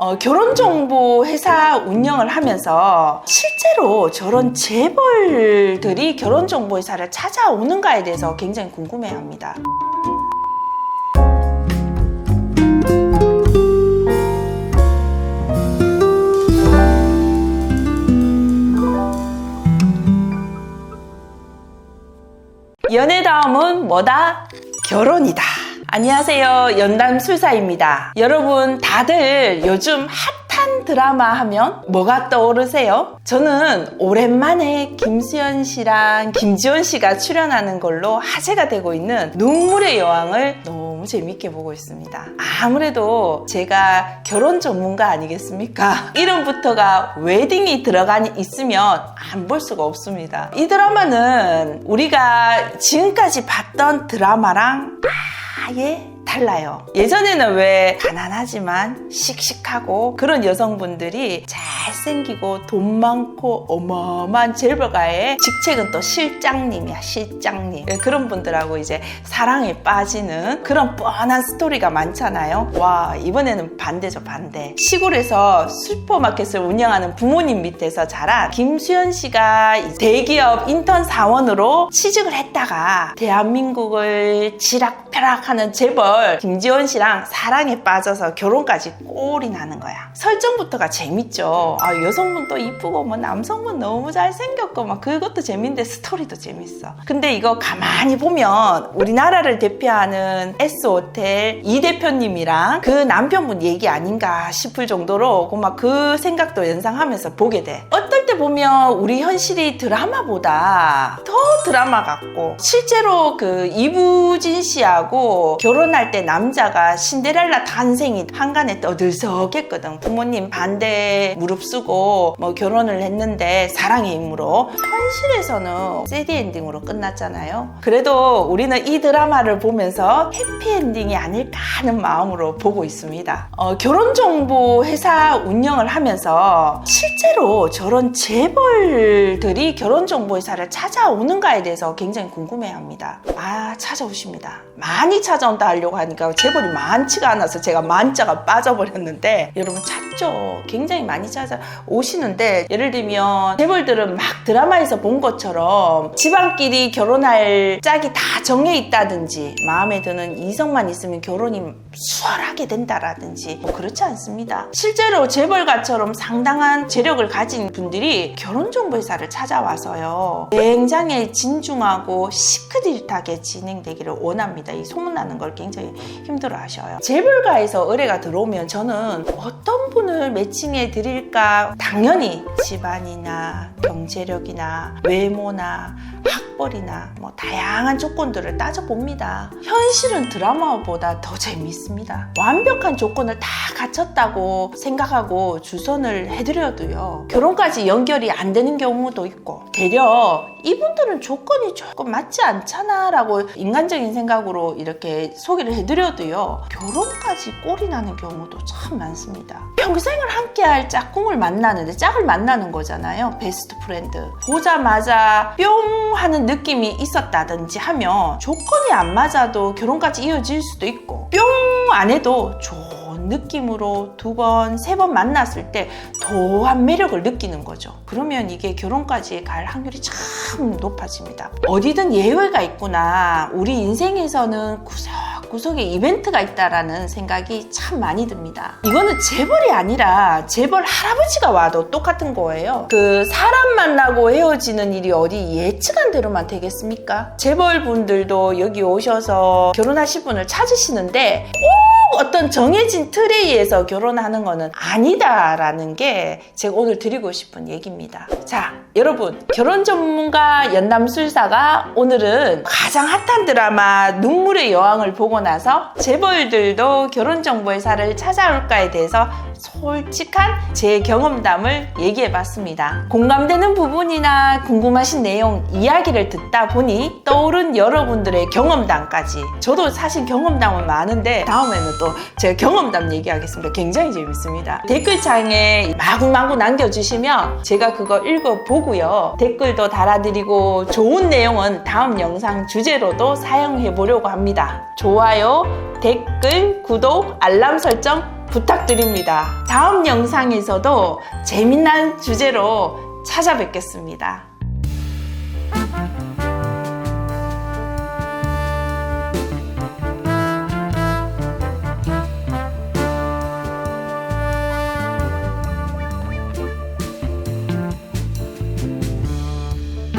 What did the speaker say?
어, 결혼정보 회사 운영을 하면서 실제로 저런 재벌들이 결혼정보 회사를 찾아오는가에 대해서 굉장히 궁금해 합니다. 연애 다음은 뭐다? 결혼이다. 안녕하세요. 연담술사입니다. 여러분, 다들 요즘 핫한 드라마 하면 뭐가 떠오르세요? 저는 오랜만에 김수현 씨랑 김지원 씨가 출연하는 걸로 화제가 되고 있는 눈물의 여왕을 너무 재밌게 보고 있습니다. 아무래도 제가 결혼 전문가 아니겠습니까? 이름부터가 웨딩이 들어가 있으면 안 볼 수가 없습니다. 이 드라마는 우리가 지금까지 봤던 드라마랑 아예 달라요. 예전에는 왜 가난하지만 씩씩하고 그런 여성분들이 잘생기고 돈 많고 어마어마한 재벌가의 직책은 또 실장님이야, 실장님. 예, 그런 분들하고 이제 사랑에 빠지는 그런 뻔한 스토리가 많잖아요. 와, 이번에는 반대죠, 반대. 시골에서 슈퍼마켓을 운영하는 부모님 밑에서 자란 김수현 씨가 대기업 인턴 사원으로 취직을 했다가 대한민국을 지락펴락하는 재벌 김지원 씨랑 사랑에 빠져서 결혼까지 꼴이 나는 거야. 설정부터가 재밌죠. 아, 여성분도 이쁘고 뭐 남성분 너무 잘생겼고 막 그것도 재밌는데 스토리도 재밌어. 근데 이거 가만히 보면 우리나라를 대표하는 S호텔 이 대표님이랑 그 남편분 얘기 아닌가 싶을 정도로 막 그 생각도 연상하면서 보게 돼. 어떨 때 보면 우리 현실이 드라마보다 더 드라마 같고 실제로 그 이부진 씨하고 결혼할 때 남자가 신데렐라 탄생이 한간에 떠들썩했거든. 부모님 반대 무릅쓰고 뭐 결혼을 했는데 사랑의 힘으로 현실에서는 새드 엔딩으로 끝났잖아요. 그래도 우리는 이 드라마를 보면서 해피엔딩이 아닐까 하는 마음으로 보고 있습니다. 어, 결혼정보 회사 운영을 하면서 실제로 저런 재벌들이 결혼정보 회사를 찾아오는가에 대해서 굉장히 궁금해 합니다. 아, 찾아오십니다. 많이 찾아온다 하려고 하니까 재벌이 많지가 않아서 제가 만자가 빠져버렸는데 여러분 찾죠. 굉장히 많이 찾아오시는데 예를 들면 재벌들은 막 드라마에서 본 것처럼 집안끼리 결혼할 짝이 다 정해 있다든지 마음에 드는 이성만 있으면 결혼이 수월하게 된다라든지 뭐 그렇지 않습니다. 실제로 재벌가처럼 상당한 재력을 가진 분들이 결혼정보회사를 찾아와서요. 굉장히 진중하고 시크릿하게 진행되기를 원합니다. 이 소문나는 걸 굉장히 힘들어 하셔요. 재벌가에서 의뢰가 들어오면 저는 어떤 분을 매칭해 드릴까 당연히 집안이나 경제력이나 외모나 학벌이나 뭐 다양한 조건들을 따져봅니다. 현실은 드라마보다 더 재밌습니다. 완벽한 조건을 다 갖췄다고 생각하고 주선을 해드려도요. 결혼까지 연결이 안 되는 경우도 있고 되려 이분들은 조건이 조금 맞지 않잖아 라고 인간적인 생각으로 이렇게 소개를 해드려도요. 결혼까지 꼴이 나는 경우도 참 많습니다. 평생을 함께할 짝꿍을 만나는데 짝을 만나는 거잖아요. 베스트 프렌드. 보자마자 뿅 하는 느낌이 있었다든지 하면 조건이 안 맞아도 결혼까지 이어질 수도 있고 뿅 안 해도 좋은 느낌으로 두 번, 세 번 만났을 때 도한 매력을 느끼는 거죠. 그러면 이게 결혼까지 갈 확률이 참 높아집니다. 어디든 예외가 있구나. 우리 인생에서는 구석 구석에 이벤트가 있다라는 생각이 참 많이 듭니다. 이거는 재벌이 아니라 재벌 할아버지가 와도 똑같은 거예요. 그 사람 만나고 헤어지는 일이 어디 예측한 대로만 되겠습니까? 재벌 분들도 여기 오셔서 결혼하실 분을 찾으시는데 꼭 어떤 정해진 틀에 의해서 결혼하는 거는 아니다라는 게 제가 오늘 드리고 싶은 얘기입니다. 자, 여러분, 결혼 전문가 연남술사가 오늘은 가장 핫한 드라마 눈물의 여왕을 보고 나서 재벌들도 결혼 정보회사를 찾아올까에 대해서 솔직한 제 경험담을 얘기해 봤습니다. 공감되는 부분이나 궁금하신 내용 이야기를 듣다 보니 떠오른 여러분들의 경험담까지 저도 사실 경험담은 많은데 다음에는 또 제가 경험담 얘기하겠습니다. 굉장히 재밌습니다. 댓글창에 마구마구 남겨주시면 제가 그거 읽어보고요. 댓글도 달아드리고 좋은 내용은 다음 영상 주제로도 사용해 보려고 합니다. 좋아요, 댓글, 구독, 알람 설정 부탁드립니다. 다음 영상에서도 재미난 주제로 찾아뵙겠습니다.